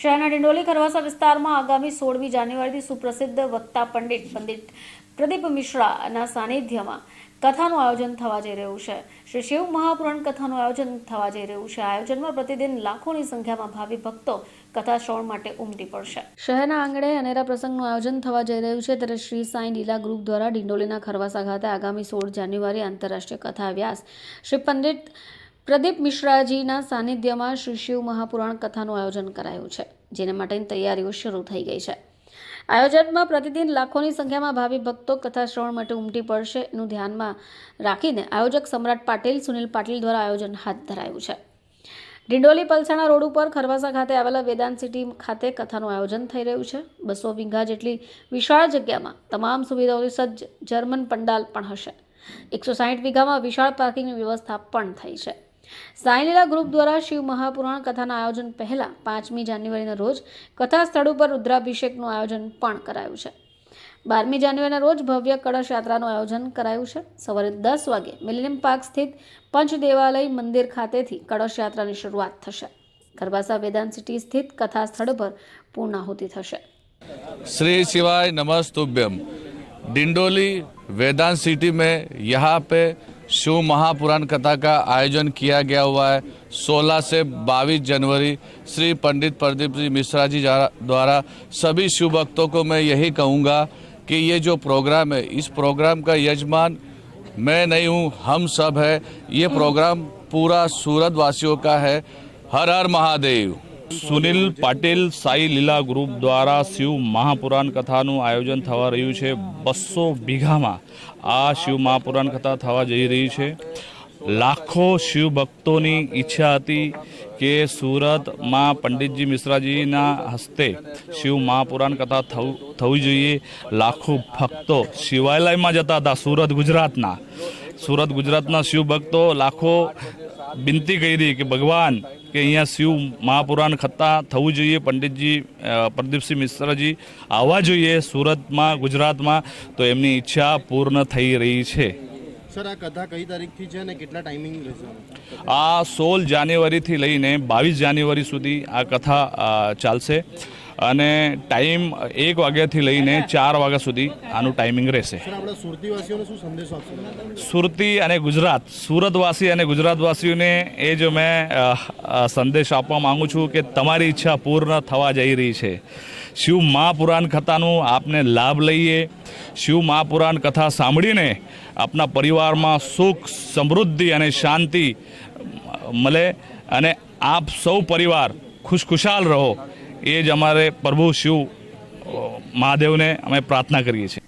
શહેરના ડિંડોલી ખરવાસા વિસ્તારમાં આગામી સોળમી જાન્યુઆરીથી સુપ્રસિદ્ધ વક્તા પંડિત પંડિત પ્રદીપ મિશ્રાના સાનિધ્યમાં કથાનું આયોજન થવા જઈ રહ્યું છે. શ્રી શિવ મહાપુરાણ કથાનું આયોજન થવા જઈ રહ્યું છે. આયોજનમાં પ્રતિદિન લાખોની સંખ્યામાં ભાવિ ભક્તો કથા શ્રવણ માટે ઉમટી પડશે. શહેરના આંગણે અનેરા પ્રસંગનું આયોજન થવા જઈ રહ્યું છે ત્યારે શ્રી સાંઈ લીલા ગ્રુપ દ્વારા ડિંડોલીના ખરવાસા ખાતે આગામી સોળ જાન્યુઆરી આંતરરાષ્ટ્રીય કથા વ્યાસ શ્રી પંડિત પ્રદીપ મિશ્રાજીના સાનિધ્યમાં શ્રી શિવ મહાપુરાણ કથાનું આયોજન કરાયું છે, જેના માટેની તૈયારીઓ શરૂ થઈ ગઈ છે. આયોજનમાં પ્રતિદિન લાખોની સંખ્યામાં ભાવિ ભક્તો કથા શ્રવણ માટે ઉમટી પડશે એનું ધ્યાનમાં રાખીને આયોજક સમ્રાટ પાટીલ, સુનિલ પાટીલ દ્વારા આયોજન હાથ ધરાયું છે. ડિંડોલી પલસાણા રોડ ઉપર ખરવાસા ખાતે આવેલા વેદાંત સિટી ખાતે કથાનું આયોજન થઈ રહ્યું છે. બસો વીઘા જેટલી વિશાળ જગ્યામાં તમામ સુવિધાઓથી સજ્જ જર્મન પંડાલ પણ હશે. એકસો સાહીઠ વીઘામાં વિશાળ પાર્કિંગની વ્યવસ્થા પણ થઈ છે. સાંઈલીલા ગ્રુપ દ્વારા શિવ મહાપુરાણ કથાના આયોજન પહેલા પાંચમી જાન્યુઆરીના રોજ કથા સ્થળ ઉપર રુદ્રાભિષેકનું આયોજન પણ કરાયું છે બારમી જાન્યુઆરીના રોજ ભવ્ય કળશ યાત્રાનું આયોજન કરાયું છે સવારે દસ વાગે મિલેનિયમ પાર્ક સ્થિત પંચ દેવાલય મંદિર ખાતેથી કળશ યાત્રાની શરૂઆત થશે ખરબાસા વેદાંત સિટી સ્થિત કથા સ્થળ પર પૂર્ણાહુતિ થશે श्री शिवाय नमस्तुभ्यम डिंडोली वेदांत सिटी में यहाँ पे शिव महापुराण कथा का आयोजन किया गया हुआ है। 16 से 22 जनवरी श्री पंडित प्रदीप जी मिश्रा जी द्वारा सभी शिव भक्तों को मैं यही कहूँगा कि ये जो प्रोग्राम है, इस प्रोग्राम का यजमान मैं नहीं हूँ, हम सब है। ये प्रोग्राम पूरा सूरत वासियों का है। हर हर महादेव। સુનિલ પાટીલ, સાઈ લીલા ગ્રુપ દ્વારા શિવ મહાપુરાણ કથાનું આયોજન થવા રહ્યું છે બસો વીઘામાં. આ શિવ મહાપુરાણ કથા થવા જઈ રહી છે. લાખો શિવ ભક્તોની ઈચ્છા હતી કે સુરતમાં પંડિતજી મિશ્રાજીના હસ્તે શિવ મહાપુરાણ કથા થવું જોઈએ. લાખો ભક્તો શિવાલયમાં જતા હતા, સુરત ગુજરાતના. સુરત ગુજરાતના શિવ ભક્તો લાખો વિનંતી કરી કે ભગવાન કે અહીંયા શિવ મહાપુરાણ ખત્તા થવું જોઈએ પંડિતજી પ્રદીપસિંહ મિશ્રાજી આવવા જોઈએ સુરતમાં ગુજરાતમાં તો એમની ઈચ્છા પૂર્ણ થઈ રહી છે. સર આ કથા કઈ તારીખથી છે અને કેટલા ટાઈમિંગ રહેશે? આ સોળ જાન્યુઆરીથી લઈને બાવીસ જાન્યુઆરી સુધી આ કથા ચાલશે. અને ટાઈમ એક વાગ્યાથી લઈને ચાર વાગ્યા સુધી આનું ટાઈમિંગ રહેશે. સર આપણા સુરતીવાસીઓને શું સંદેશો આપશો? સુરતી અને ગુજરાત સુરતવાસી અને ગુજરાતવાસીઓને એ જ મેં સંદેશ આપવા માગું છું કે તમારી ઈચ્છા પૂર્ણ થવા જઈ રહી છે. શિવ મહાપુરાણ કથાનું આપને લાભ લઈએ. શિવ મહાપુરાણ કથા સાંભળીને આપના પરિવારમાં સુખ સમૃદ્ધિ અને શાંતિ મળે અને આપ સૌ પરિવાર ખુશખુશાલ રહો. એ જ અમારે પ્રભુ શિવ મહાદેવને અમે પ્રાર્થના કરીએ છીએ.